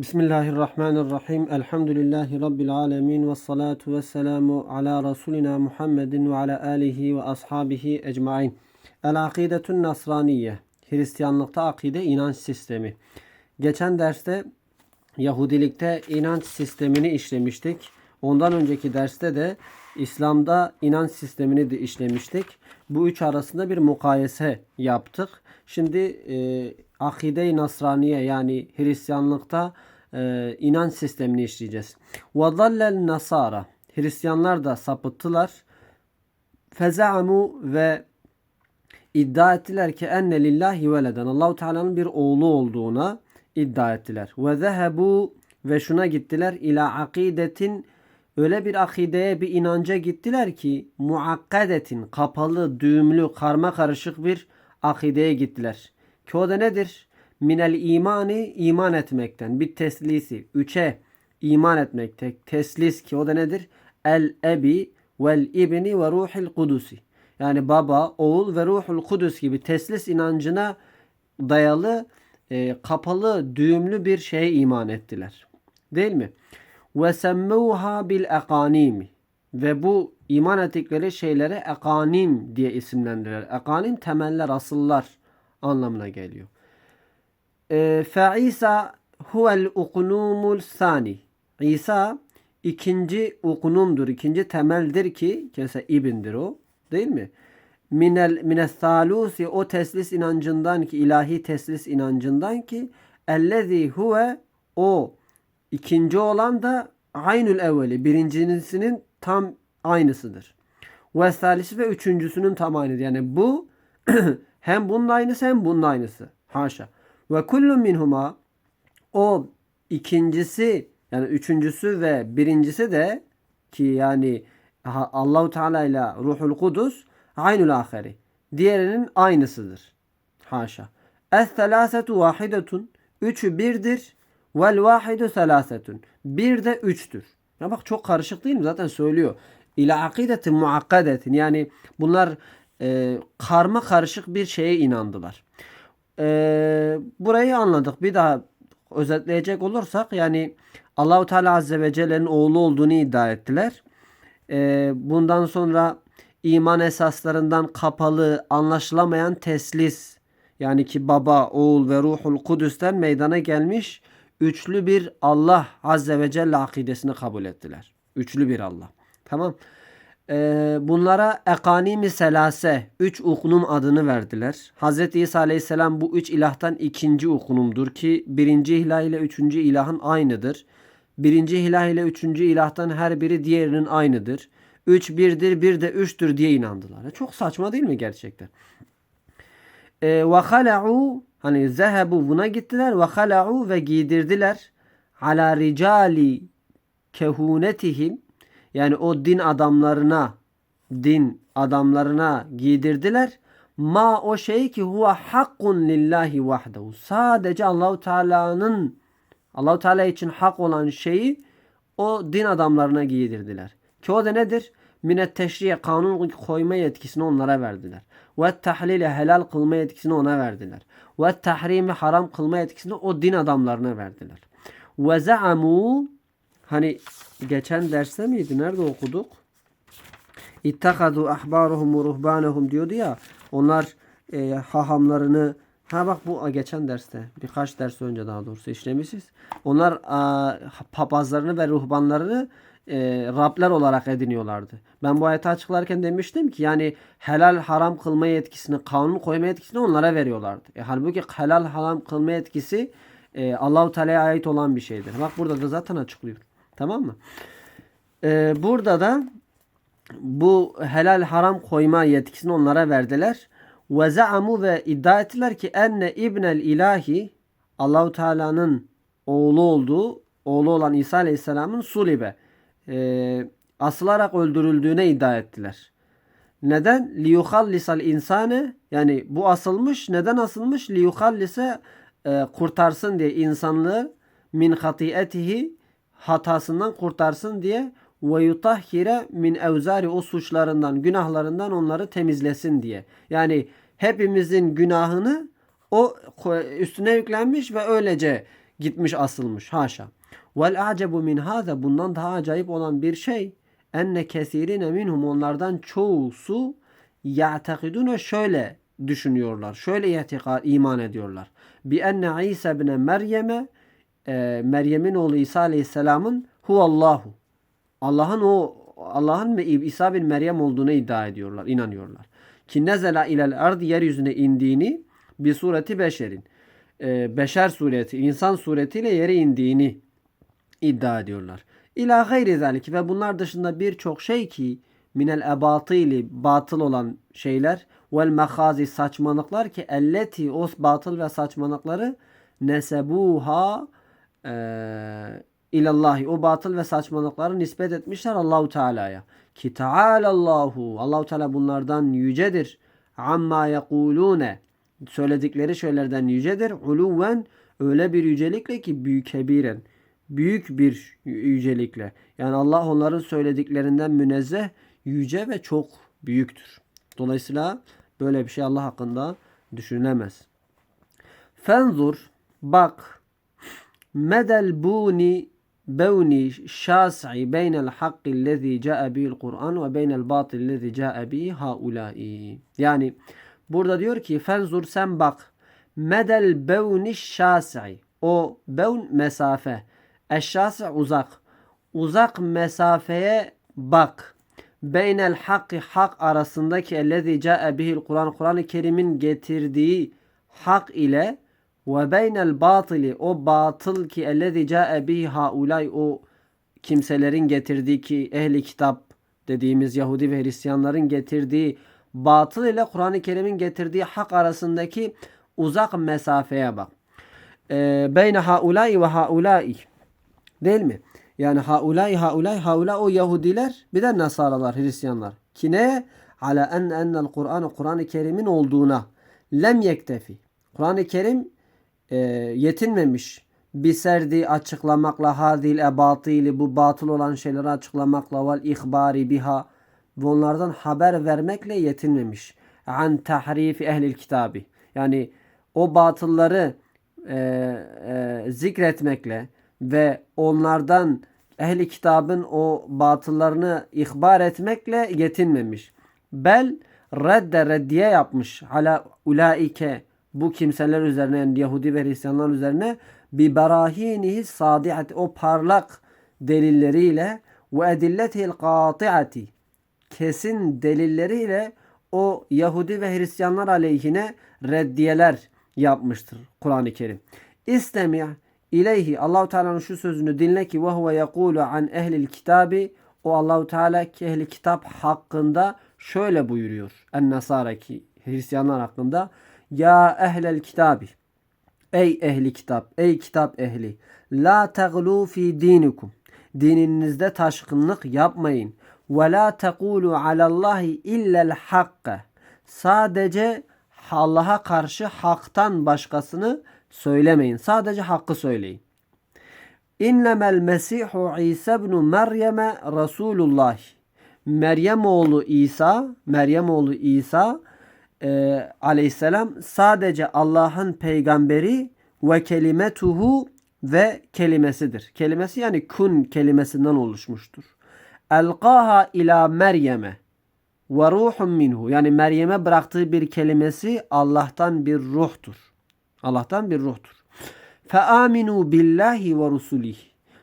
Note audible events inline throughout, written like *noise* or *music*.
Bismillahirrahmanirrahim. Elhamdülillahi Rabbil alemin. Ve salatu ve selamu ala Resulina Muhammedin ve ala alihi ve ashabihi ecmain. El akidetun nasraniye. Hristiyanlıkta akide inanç sistemi. Geçen derste Yahudilikte inanç sistemini işlemiştik. Ondan önceki derste de İslam'da inanç sistemini de işlemiştik. Bu üç arasında bir mukayese yaptık. Şimdi e, akide-i Nasraniye yani Hristiyanlıkta e, inanç sistemini işleyeceğiz. وَظَلَّ nasara Hristiyanlar da sapıttılar. Fezamu ve iddia ettiler ki enne lillahi veleden Allahu Teala'nın bir oğlu olduğuna iddia ettiler. Ve zehebu ve şuna gittiler ila akidetin öyle bir akideye bir inanca gittiler ki muakkadetin kapalı, düğümlü, karma karışık bir akideye gittiler. Ki o da nedir? Minel imani iman etmekten. Bir teslisi. Üçe iman etmekte. Teslis ki o da nedir? El ebi vel ibni ve ruhil kudusi. Yani baba, oğul ve ruhul kudüs gibi teslis inancına dayalı e, kapalı, düğümlü bir şeye iman ettiler. Değil mi? Ve semmuha bil ekanimi. Ve bu iman ettikleri şeylere ekanim diye isimlendirirler. Ekanim temeller, asıllar anlamına geliyor. E, Fe İsa huvel uknumul sani. İsa ikinci uknumdur, ikinci temeldir ki, kese ibindir o. Değil mi? Minel mines salusi o teslis inancından ki ilahi teslis inancından ki ellezî huve o ikinci olan da aynül evveli birincisinin tam aynısıdır. Ve salisi ve üçüncüsünün tam aynıdır. Yani bu *clears throat* hem bunun aynısı hem bunun aynısı. Haşa. Ve kullu minhuma o ikincisi yani üçüncüsü ve birincisi de ki yani Allahu Teala ile Ruhul Kudüs aynul ahiri. Diğerinin aynısıdır. Haşa. Es-selasetu vahidetun. Üçü birdir. Vel vahidu selasetun. Bir de üçtür. Ya bak çok karışık değil mi? Zaten söylüyor. İla akidetin muakkadetin. Yani bunlar e, karma karışık bir şeye inandılar. E, burayı anladık. Bir daha özetleyecek olursak yani Allahu Teala Azze ve Celle'nin oğlu olduğunu iddia ettiler. E, bundan sonra iman esaslarından kapalı, anlaşılamayan teslis yani ki baba, oğul ve ruhul kudüsten meydana gelmiş üçlü bir Allah Azze ve Celle akidesini kabul ettiler. Üçlü bir Allah. Tamam. Ee, bunlara ekanimi selase, üç ukunum adını verdiler. Hz. İsa Aleyhisselam bu üç ilahtan ikinci ukunumdur ki birinci ilah ile üçüncü ilahın aynıdır. Birinci ilah ile üçüncü ilahtan her biri diğerinin aynıdır. Üç birdir, bir de üçtür diye inandılar. Çok saçma değil mi gerçekten? Ee, ve hala'u hani zehebu buna gittiler ve hala'u ve giydirdiler ala ricali kehunetihim yani o din adamlarına din adamlarına giydirdiler. Ma o şey ki huve hakkun lillahi vahdehu. Sadece Allahu Teala'nın Allahu Teala için hak olan şeyi o din adamlarına giydirdiler. Ki o da nedir? Minet teşriye kanun koyma yetkisini onlara verdiler. Ve tahlile helal kılma yetkisini ona verdiler. Ve tahrimi haram kılma yetkisini o din adamlarına verdiler. Ve za'amu hani geçen derste miydi? Nerede okuduk? İttakadu ahbaruhum ruhbanehum diyordu ya. Onlar e, hahamlarını Ha bak bu geçen derste birkaç ders önce daha doğrusu işlemişiz. Onlar a, papazlarını ve ruhbanlarını e, Rabler olarak ediniyorlardı. Ben bu ayeti açıklarken demiştim ki yani helal haram kılma yetkisini, kanun koyma yetkisini onlara veriyorlardı. E, halbuki helal haram kılma yetkisi e, Allahu Teala'ya ait olan bir şeydir. Bak burada da zaten açıklıyor. Tamam mı? E, burada da bu helal haram koyma yetkisini onlara verdiler. Ve za'amu ve iddia ettiler ki enne ibnel ilahi Allahu Teala'nın oğlu olduğu, oğlu olan İsa Aleyhisselam'ın sulibe e, asılarak öldürüldüğüne iddia ettiler. Neden? Liyuhallisal insane yani bu asılmış. Neden asılmış? Liyuhallise e, kurtarsın diye insanlığı min hatiyetihi hatasından kurtarsın diye ve yutahhire min evzari o suçlarından, günahlarından onları temizlesin diye. Yani hepimizin günahını o üstüne yüklenmiş ve öylece gitmiş asılmış. Haşa. Vel a'cebu min hâze bundan daha acayip olan bir şey enne kesirine minhum onlardan çoğusu ya'tekidune şöyle düşünüyorlar. Şöyle iman ediyorlar. Bi enne İsa ibn Meryem'e e, Meryem'in oğlu İsa Aleyhisselam'ın huvallahu. Allah'ın o Allah'ın İsa bin Meryem olduğunu iddia ediyorlar, inanıyorlar. Ki nezela ilel ard yeryüzüne indiğini bir sureti beşerin. E, beşer sureti, insan suretiyle yere indiğini iddia ediyorlar. İla gayri zalik ve bunlar dışında birçok şey ki minel ebatili batıl olan şeyler vel mehazi saçmalıklar ki elleti o batıl ve saçmalıkları nesebuha e, ilallahi o batıl ve saçmalıkları nispet etmişler Allahu Teala'ya. Ki Tealallahu Allahu Teala bunlardan yücedir. Amma yekulune söyledikleri şeylerden yücedir. Uluven öyle bir yücelikle ki büyük kebiren büyük bir yücelikle. Yani Allah onların söylediklerinden münezzeh, yüce ve çok büyüktür. Dolayısıyla böyle bir şey Allah hakkında düşünülemez. Fenzur bak medel buni bevni şasi beynel hakki lezi ca'e bihil Kur'an ve beynel batil lezi ca'e bihi haulai. Yani burada diyor ki fenzur sen bak. Medel bevni şasi o bevn mesafe eşşasi uzak. Uzak mesafeye bak. Beynel hakki hak arasındaki ellezî câe bihil Kur'an Kur'an-ı Kerim'in getirdiği hak ile ve beynel batili o batıl ki ellezî câe bihi haulay o kimselerin getirdiği ki ehli kitap dediğimiz Yahudi ve Hristiyanların getirdiği batıl ile Kur'an-ı Kerim'in getirdiği hak arasındaki uzak mesafeye bak. Ee, beyne haulay ve haulai değil mi? Yani haulay haulay haula o Yahudiler bir de Nasaralar Hristiyanlar. Ki ne? Ala en ennel Kur'an Kur'an-ı Kerim'in olduğuna lem yektefi. Kur'an-ı Kerim e, yetinmemiş. Bir serdi açıklamakla hadil ebatili bu batıl olan şeyleri açıklamakla vel ihbari biha ve onlardan haber vermekle yetinmemiş. An tahrifi ehlil kitabi. Yani o batılları e, e, zikretmekle ve onlardan ehli kitabın o batıllarını ihbar etmekle yetinmemiş. Bel redde reddiye yapmış. Hala ulaike bu kimseler üzerine yani Yahudi ve Hristiyanlar üzerine bi berahinihi sadihat o parlak delilleriyle ve edilletihil qati'ati kesin delilleriyle o Yahudi ve Hristiyanlar aleyhine reddiyeler yapmıştır Kur'an-ı Kerim. İstemi' ileyhi Allahu Teala'nın şu sözünü dinle ki ve huve yekulu an ehlil kitabi o Allahu Teala ki ehli kitap hakkında şöyle buyuruyor. En Nasara ki Hristiyanlar hakkında ya ehlel kitabi ey ehli kitap ey kitap ehli la teglu fi dinikum dininizde taşkınlık yapmayın ve la tekulu alallahi illel hakka sadece Allah'a karşı haktan başkasını söylemeyin. Sadece hakkı söyleyin. İnnemel Mesihu İsa ibn Meryem'e Resulullah. Meryem oğlu İsa, Meryem oğlu İsa e, aleyhisselam sadece Allah'ın peygamberi ve kelimetuhu ve kelimesidir. Kelimesi yani kun kelimesinden oluşmuştur. Elqaha ila Meryem'e ve ruhun minhu. Yani Meryem'e bıraktığı bir kelimesi Allah'tan bir ruhtur. Allah'tan bir ruhtur. Fe aminu billahi ve rusulih.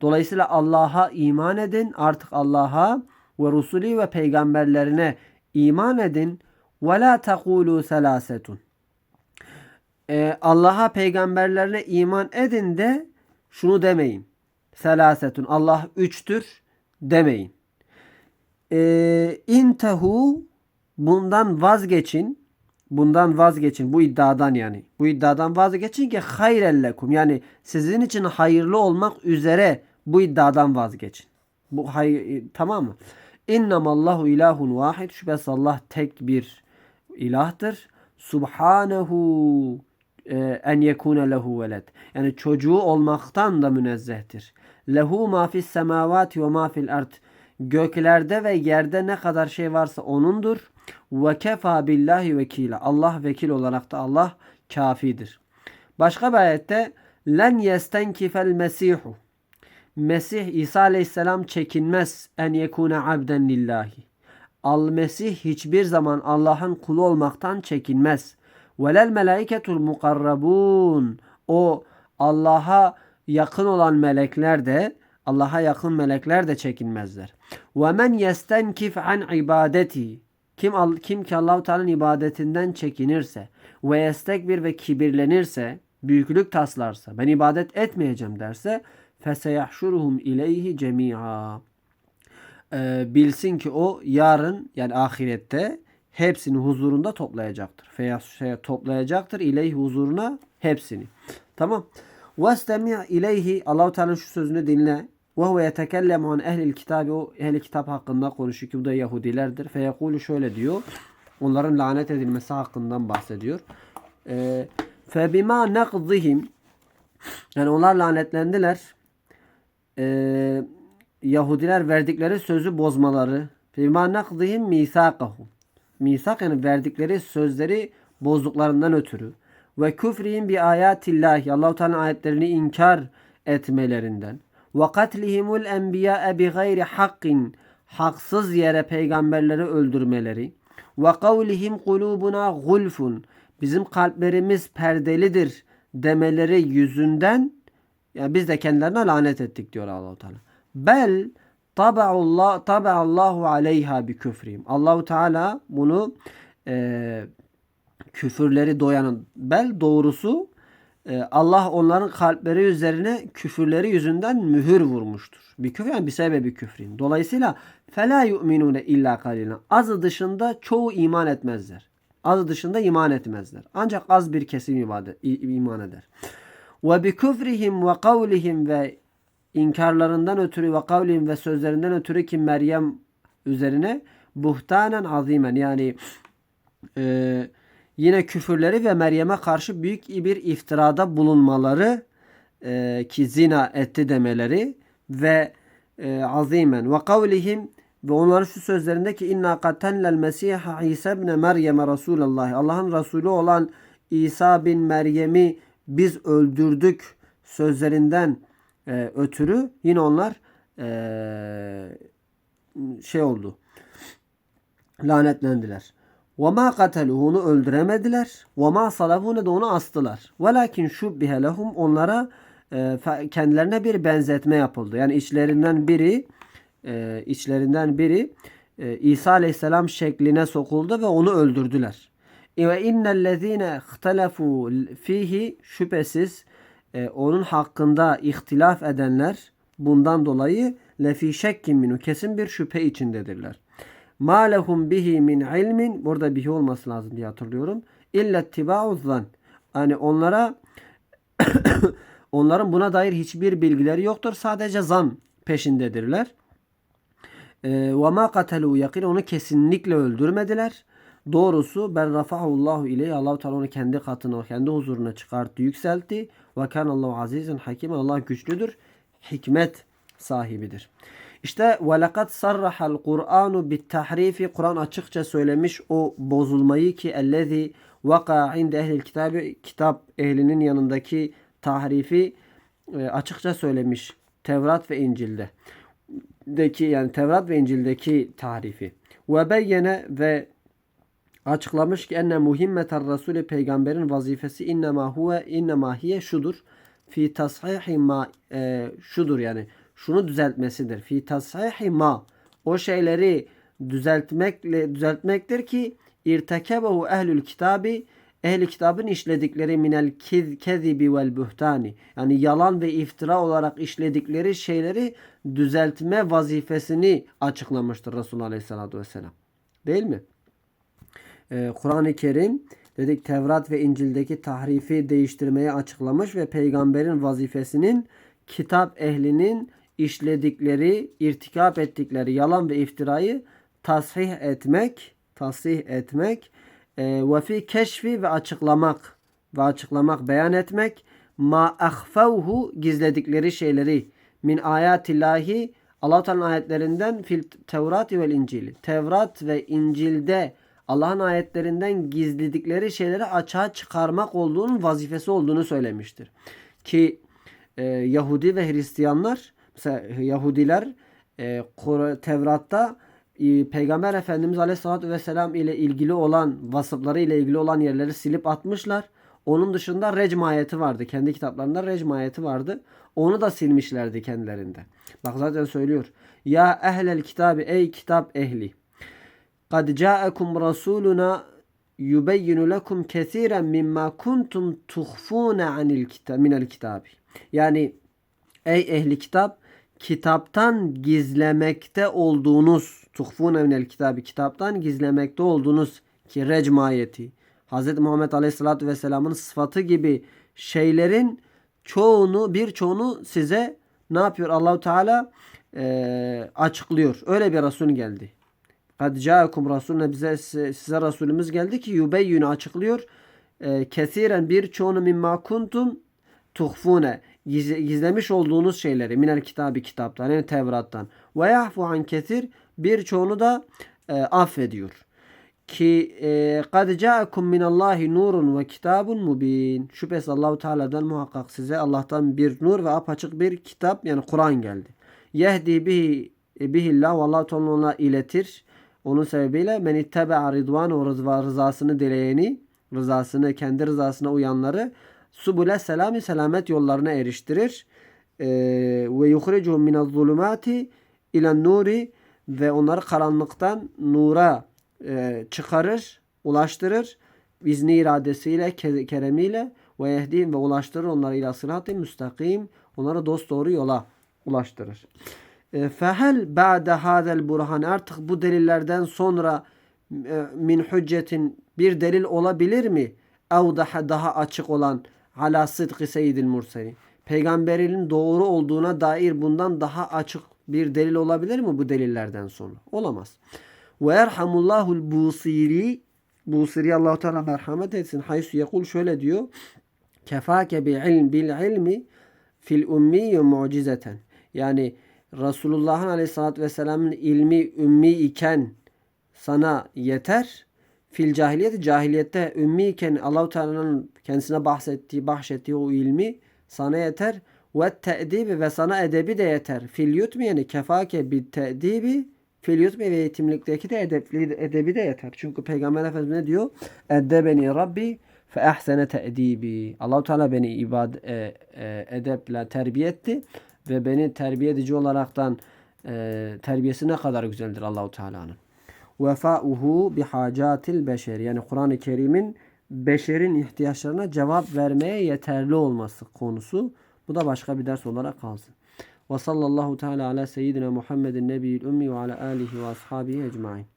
Dolayısıyla Allah'a iman edin. Artık Allah'a ve rusuli ve peygamberlerine iman edin. Ve la tekulu selasetun. Ee, Allah'a peygamberlerine iman edin de şunu demeyin. Selasetun. Allah üçtür demeyin. Ee, intehu bundan vazgeçin bundan vazgeçin. Bu iddiadan yani. Bu iddiadan vazgeçin ki hayrellekum. Yani sizin için hayırlı olmak üzere bu iddiadan vazgeçin. Bu hay tamam mı? İnnemallahu ilahun vahid. Şüphesiz Allah tek bir ilahtır. Subhanehu e, en yekune lehu veled. Yani çocuğu olmaktan da münezzehtir. Lehu ma fis semavati ve ma fil ard. Göklerde ve yerde ne kadar şey varsa onundur. Ve kefa billahi vekila. Allah vekil olarak da Allah kafidir. Başka bir ayette len yestenkifel mesihu Mesih İsa aleyhisselam çekinmez en yekune abden lillahi. Al Mesih hiçbir zaman Allah'ın kulu olmaktan çekinmez. Velel melaiketul mukarrabun. O Allah'a yakın olan melekler de Allah'a yakın melekler de çekinmezler. Ve men yestenkif an ibadeti. Kim kim ki Allahu Teala'nın ibadetinden çekinirse ve yestekbir ve kibirlenirse, büyüklük taslarsa, ben ibadet etmeyeceğim derse feseyahşuruhum ileyhi cemi'a. Ee, bilsin ki o yarın yani ahirette hepsini huzurunda toplayacaktır. Feyahşe toplayacaktır ileyhi huzuruna hepsini. Tamam. Vestemi ileyhi Allahu Teala'nın şu sözünü dinle. Ve huve yetekellemu an ehlil kitabı o ehli kitap hakkında konuşuyor ki bu da Yahudilerdir. Feyekulu şöyle diyor. Onların lanet edilmesi hakkından bahsediyor. Ee, Febima nekzihim yani onlar lanetlendiler. Ee, Yahudiler verdikleri sözü bozmaları. Febima nekzihim misakahum. Misak yani verdikleri sözleri bozduklarından ötürü. Ve küfrihim bi ayatillahi. Allahu Teala ayetlerini inkar etmelerinden ve katlihimul enbiya bi gayri hakkin haksız yere peygamberleri öldürmeleri ve kavlihim kulubuna gulfun bizim kalplerimiz perdelidir demeleri yüzünden yani biz de kendilerine lanet ettik diyor Allahu Teala. Bel tabaullah taballahu aleyha bi küfrihim. Allahu Teala bunu e, küfürleri doyanın bel doğrusu ee, Allah onların kalpleri üzerine küfürleri yüzünden mühür vurmuştur. Bir küfür yani bir sebebi küfrin. Dolayısıyla fela yu'minune illa kalina. Azı dışında çoğu iman etmezler. Azı dışında iman etmezler. Ancak az bir kesim ibadet, iman eder. Ve bi küfrihim ve kavlihim ve inkarlarından ötürü ve kavlihim ve sözlerinden ötürü ki Meryem üzerine buhtanen azimen. Yani eee yine küfürleri ve Meryem'e karşı büyük bir iftirada bulunmaları e, ki zina etti demeleri ve e, azimen. Ve kavlihim ve onların şu sözlerindeki inna katennel mesiha İsa ibn Meryem Resulullah Allah'ın Resulü olan İsa bin Meryem'i biz öldürdük sözlerinden e, ötürü yine onlar e, şey oldu lanetlendiler. وَمَا قَتَلُهُ onu öldüremediler. وَمَا صَلَبُهُ da onu astılar. وَلَكِنْ شُبِّهَ لَهُمْ onlara e, kendilerine bir benzetme yapıldı. Yani içlerinden biri e, içlerinden biri e, İsa Aleyhisselam şekline sokuldu ve onu öldürdüler. Ve innellezine ihtelefu fihi şüphesiz e, onun hakkında ihtilaf edenler bundan dolayı lefi şekkin minu kesin bir şüphe içindedirler. Ma lehum bihi min ilmin burada bihi olması lazım diye hatırlıyorum. İlla tibau zan. Yani onlara *coughs* onların buna dair hiçbir bilgileri yoktur. Sadece zan peşindedirler. Ee, ve ma katelu yakin onu kesinlikle öldürmediler. Doğrusu ben rafahullahu ile Allah Teala onu kendi katına, kendi huzuruna çıkarttı, yükseltti. Ve kan Allahu azizun hakim. Allah güçlüdür, hikmet sahibidir. İşte ve lekad sarrahal Kur'anu bit tahrifi Kur'an açıkça söylemiş o bozulmayı ki ellezi vaka inde ehlil kitabı kitap ehlinin yanındaki tahrifi e, açıkça söylemiş Tevrat ve İncil'de deki yani Tevrat ve İncil'deki tarifi. Ve beyyene ve açıklamış ki enne muhimmeter Resulü peygamberin vazifesi innema huve innema hiye şudur. Fi tashihi ma e, şudur yani şunu düzeltmesidir. Fi tashihi ma o şeyleri düzeltmekle düzeltmektir ki irtekebehu ehlül kitabi ehli kitabın işledikleri minel kezibi vel buhtani yani yalan ve iftira olarak işledikleri şeyleri düzeltme vazifesini açıklamıştır Resulullah Aleyhisselatü Vesselam. Değil mi? Ee, Kur'an-ı Kerim dedik Tevrat ve İncil'deki tahrifi değiştirmeye açıklamış ve peygamberin vazifesinin kitap ehlinin işledikleri, irtikap ettikleri yalan ve iftirayı tasih etmek, tasih etmek e, ve fi keşfi ve açıklamak ve açıklamak, beyan etmek ma ahfavhu gizledikleri şeyleri min ayatillahi Allah Teala'nın ayetlerinden fil Tevrat ve İncil. Tevrat ve İncil'de Allah'ın ayetlerinden gizledikleri şeyleri açığa çıkarmak olduğunun vazifesi olduğunu söylemiştir. Ki e, Yahudi ve Hristiyanlar mesela Yahudiler e, Tevrat'ta e, Peygamber Efendimiz Aleyhisselatü Vesselam ile ilgili olan vasıfları ile ilgili olan yerleri silip atmışlar. Onun dışında recm ayeti vardı. Kendi kitaplarında recm ayeti vardı. Onu da silmişlerdi kendilerinde. Bak zaten söylüyor. Ya ehlel kitabı ey kitap ehli. قد جاءكم رسولنا يبين لكم كثيرا مما كنتم تخفون عن الكتاب من الكتاب. Yani ey ehli kitap kitaptan gizlemekte olduğunuz tuhfune minel kitabı kitaptan gizlemekte olduğunuz ki recm ayeti Hz. Muhammed Aleyhisselatü Vesselam'ın sıfatı gibi şeylerin çoğunu birçoğunu size ne yapıyor Allahu Teala eee, açıklıyor. Öyle bir Resul geldi. Kad ca'akum rasuluna bize size Resulümüz geldi ki yubeyyinu açıklıyor. E, kesiren birçoğunu mimma kuntum tuhfune giz- gizlemiş olduğunuz şeyleri minel kitabı kitaptan yani Tevrat'tan ve yahfu an kesir birçoğunu da e, affediyor. Ki e, kad ca'akum minallahi nurun ve kitabun mubin. Şüphesiz Allahu Teala'dan muhakkak size Allah'tan bir nur ve apaçık bir kitap yani Kur'an geldi. Yehdi bihi bihillah ve Allah Teala iletir. Onun sebebiyle men itteba ridvan o rıza- rızasını dileyeni, rızasını kendi rızasına uyanları subule selami selamet yollarına eriştirir. Ee, ve yuhricuhum minez zulumati ilen nuri ve onları karanlıktan nura e, çıkarır, ulaştırır. İzni iradesiyle, ke- keremiyle ve yehdihim ve ulaştırır onları ila sırat-ı müstakim. Onları dost doğru yola ulaştırır. E, Fehel ba'de hadel burhan artık bu delillerden sonra e, min hüccetin bir delil olabilir mi? Ev daha daha açık olan ala sıdkı seyyidil murselin. Peygamberinin doğru olduğuna dair bundan daha açık bir delil olabilir mi bu delillerden sonra? Olamaz. Ve yerhamullahul busiri Busiri Allahu Teala merhamet etsin. Haysu yekul şöyle diyor. Kefake bil ilm bil ilmi fil ummi mucizeten. Yani Resulullah'ın aleyhissalatü vesselamın ilmi ümmi iken sana yeter. Fil cahiliyeti cahiliyette ümmi iken Allahu Teala'nın kendisine bahsettiği, bahşettiği o ilmi sana yeter. Ve te'dibi ve sana edebi de yeter. Fil yutmi yani kefake bir te'dibi fil yutmi ve yetimlikteki de edepli, edebi de yeter. Çünkü Peygamber Efendimiz ne diyor? Eddebeni Rabbi fe ahsene te'dibi. Allahu Teala beni ibad e, e, edeple terbiye etti ve beni terbiye edici olaraktan e, terbiyesi ne kadar güzeldir Allahu Teala'nın. Vefauhu bihacatil beşer yani Kur'an-ı Kerim'in beşerin ihtiyaçlarına cevap vermeye yeterli olması konusu. Bu da başka bir ders olarak kalsın. Ve sallallahu teala ala seyyidina Muhammedin nebiyil ümmi ve ala alihi ve ashabihi ecmain.